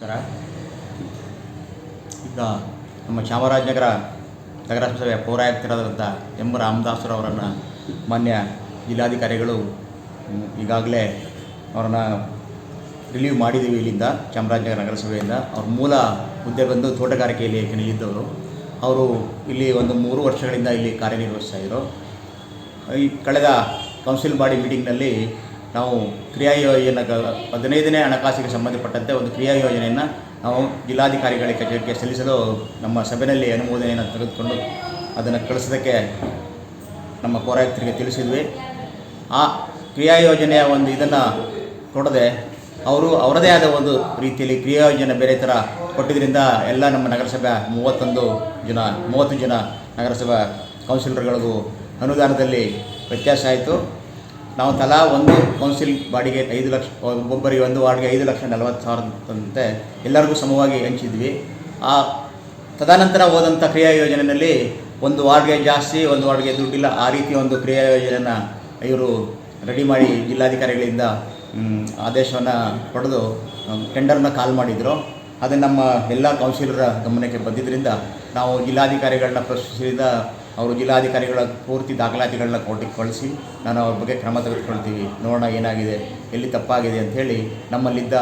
ನಮಸ್ಕಾರ. ಈಗ ನಮ್ಮ ಚಾಮರಾಜನಗರ ನಗರಸಭೆಯ ಪೌರಾಯುಕ್ತರಾದಂಥ ಎಂ ರಾಮದಾಸರವರನ್ನು ಮಾನ್ಯ ಜಿಲ್ಲಾಧಿಕಾರಿಗಳು ಈಗಾಗಲೇ ಅವರನ್ನು ರಿಲೀವ್ ಮಾಡಿದ್ದೀವಿ ಇಲ್ಲಿಂದ, ಚಾಮರಾಜನಗರ ನಗರಸಭೆಯಿಂದ. ಅವ್ರ ಮೂಲ ಹುದ್ದೆ ಬಂದು ತೋಟಗಾರಿಕೆಯಲ್ಲಿ ಕಣಿಯಿದ್ದವರು ಅವರು ಇಲ್ಲಿ ಒಂದು ಮೂರು ವರ್ಷಗಳಿಂದ ಇಲ್ಲಿ ಕಾರ್ಯನಿರ್ವಹಿಸ್ತಾ ಇದ್ದರು. ಈ ಕಳೆದ ಕೌನ್ಸಿಲ್ ಬಾಡಿ ಮೀಟಿಂಗ್ನಲ್ಲಿ ನಾವು ಕ್ರಿಯಾ ಯೋಜನೆ ಹದಿನೈದನೇ ಹಣಕಾಸಿಗೆ ಸಂಬಂಧಪಟ್ಟಂತೆ ಒಂದು ಕ್ರಿಯಾ ಯೋಜನೆಯನ್ನು ನಾವು ಜಿಲ್ಲಾಧಿಕಾರಿಗಳ ಕಚೇರಿಗೆ ಸಲ್ಲಿಸಲು ನಮ್ಮ ಸಭೆಯಲ್ಲಿ ಅನುಮೋದನೆಯನ್ನು ತೆಗೆದುಕೊಂಡು ಅದನ್ನು ಕಳಿಸೋದಕ್ಕೆ ನಮ್ಮ ಪೌರಾಯುಕ್ತರಿಗೆ ತಿಳಿಸಿದ್ವಿ. ಆ ಕ್ರಿಯಾ ಯೋಜನೆಯ ಒಂದು ಇದನ್ನು ಕೊಡದೆ ಅವರು ಅವರದೇ ಆದ ಒಂದು ರೀತಿಯಲ್ಲಿ ಕ್ರಿಯಾ ಯೋಜನೆ ಬೇರೆ ಥರ ಕೊಟ್ಟಿದ್ದರಿಂದ ಎಲ್ಲ ನಮ್ಮ ನಗರಸಭೆ ಮೂವತ್ತೊಂದು ಜನ, ಮೂವತ್ತು ಜನ ನಗರಸಭಾ ಕೌನ್ಸಿಲರ್ಗಳಿಗೂ ಅನುದಾನದಲ್ಲಿ ವ್ಯತ್ಯಾಸ ಆಯಿತು. ನಾವು ತಲಾ ಒಂದು ಕೌನ್ಸಿಲ್ ಬಾಡಿಗೆ ಐದು ಲಕ್ಷ, ಒಬ್ಬೊಬ್ಬರಿಗೆ ಒಂದು ವಾರ್ಡ್ಗೆ ಐದು ಲಕ್ಷ ನಲವತ್ತು ಸಾವಿರದಂತೆ ಎಲ್ಲರಿಗೂ ಸಮವಾಗಿ ಹಂಚಿದ್ವಿ. ಆ ತದನಂತರ ಹೋದಂಥ ಕ್ರಿಯಾ ಯೋಜನೆಯಲ್ಲಿ ಒಂದು ವಾರ್ಡ್ಗೆ ಜಾಸ್ತಿ, ಒಂದು ವಾರ್ಡ್ಗೆ ದುಡ್ಡಿಲ್ಲ. ಆ ರೀತಿ ಒಂದು ಕ್ರಿಯಾ ಯೋಜನೆಯನ್ನು ಇವರು ರೆಡಿ ಮಾಡಿ ಜಿಲ್ಲಾಧಿಕಾರಿಗಳಿಂದ ಆದೇಶವನ್ನು ಪಡೆದು ಟೆಂಡರ್ನ ಕಾಲ್ ಮಾಡಿದರು. ಅದು ನಮ್ಮ ಎಲ್ಲ ಕೌನ್ಸಿಲರ ಗಮನಕ್ಕೆ ಬಂದಿದ್ದರಿಂದ ನಾವು ಜಿಲ್ಲಾಧಿಕಾರಿಗಳನ್ನ ಪ್ರಶ್ನಿಸಿದ ಅವರು ಜಿಲ್ಲಾಧಿಕಾರಿಗಳ ಪೂರ್ತಿ ದಾಖಲಾತಿಗಳನ್ನ ಕೋರ್ಟಿಗೆ ಕಳಿಸಿ ನಾನು ಅವ್ರ ಬಗ್ಗೆ ಕ್ರಮ ತೆಗೆದುಕೊಳ್ತೀವಿ. ನೋಡೋಣ ಏನಾಗಿದೆ, ಎಲ್ಲಿ ತಪ್ಪಾಗಿದೆ ಅಂಥೇಳಿ ನಮ್ಮಲ್ಲಿದ್ದ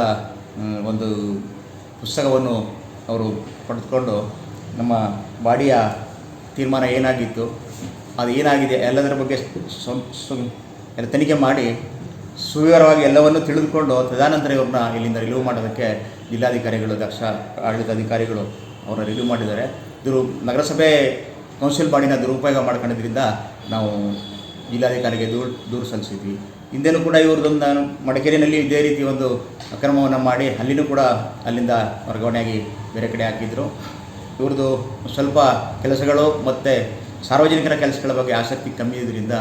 ಒಂದು ಪುಸ್ತಕವನ್ನು ಅವರು ಪಡೆದುಕೊಂಡು ನಮ್ಮ ಬಾಡಿಯ ತೀರ್ಮಾನ ಏನಾಗಿತ್ತು, ಅದು ಏನಾಗಿದೆ ಎಲ್ಲದರ ಬಗ್ಗೆ ಎಲ್ಲ ತನಿಖೆ ಮಾಡಿ ಸುವಿವರವಾಗಿ ಎಲ್ಲವನ್ನು ತಿಳಿದುಕೊಂಡು ತದಾನಂತರ ಇವ್ರನ್ನ ಇಲ್ಲಿಂದ ರಿಲೀವ್ ಮಾಡೋದಕ್ಕೆ ಜಿಲ್ಲಾಧಿಕಾರಿಗಳು, ದಕ್ಷ ಆಡಳಿತಾಧಿಕಾರಿಗಳು ಅವರ ರಿಲೀವ್ ಮಾಡಿದ್ದಾರೆ. ಇದು ನಗರಸಭೆ ಕೌನ್ಸಿಲ್ ಬಾಡಿನ ದುರುಪಯೋಗ ಮಾಡ್ಕೊಂಡಿದ್ರಿಂದ ನಾವು ಜಿಲ್ಲಾಧಿಕಾರಿಗೆ ದೂರು ದೂರು ಸಲ್ಲಿಸಿದ್ವಿ. ಹಿಂದೆನೂ ಕೂಡ ಇವ್ರದ್ದೊಂದು ನಾನು ಮಡಿಕೇರಿನಲ್ಲಿ ಇದೇ ರೀತಿ ಒಂದು ಅಕ್ರಮವನ್ನು ಮಾಡಿ ಅಲ್ಲಿನೂ ಕೂಡ ಅಲ್ಲಿಂದ ವರ್ಗಾವಣೆಯಾಗಿ ಬೇರೆ ಕಡೆ ಹಾಕಿದ್ರು. ಇವ್ರದ್ದು ಸ್ವಲ್ಪ ಕೆಲಸಗಳು ಮತ್ತು ಸಾರ್ವಜನಿಕರ ಕೆಲಸಗಳ ಬಗ್ಗೆ ಆಸಕ್ತಿ ಕಮ್ಮಿ ಇದ್ದರಿಂದ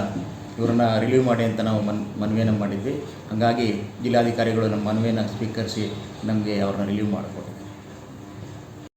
ಇವರನ್ನ ರಿಲೀವ್ ಮಾಡಿ ಅಂತ ನಾವು ಮನ್, ಮನವಿಯನ್ನು ಮಾಡಿದ್ವಿ. ಹಾಗಾಗಿ ಜಿಲ್ಲಾಧಿಕಾರಿಗಳು ನಮ್ಮ ಮನವಿಯನ್ನು ಸ್ವೀಕರಿಸಿ ನಮಗೆ ಅವ್ರನ್ನ ರಿಲೀವ್ ಮಾಡಿಕೊಟ್ರು.